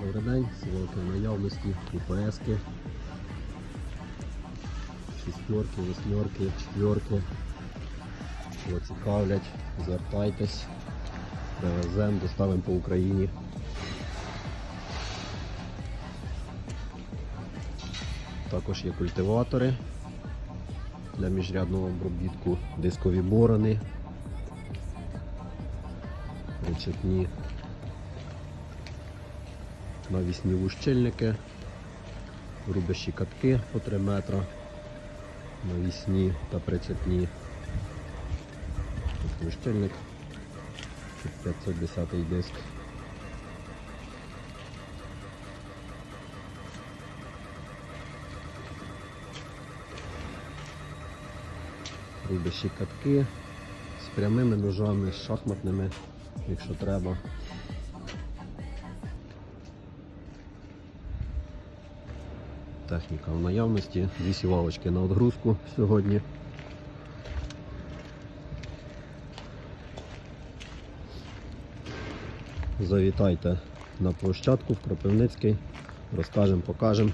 Добрий день, силовки в наявності, УПСки, шістерки, восьмерки, четверки. Кого цікавлять, звертайтесь, привеземо, доставимо по Україні. Також є культиватори для міжрядного обробітку, дискові борони, причепні навісні лущильники, рубящі катки по 3 метра, навісні та прицепні. Тут лущильник, тут 510 диск. Рубящі катки з прямими ножами, з шахматними, якщо треба. Техніка в наявності, дві сівалочки на отгрузку сьогодні. Завітайте на площадку в Кропивницький, розкажемо, покажемо.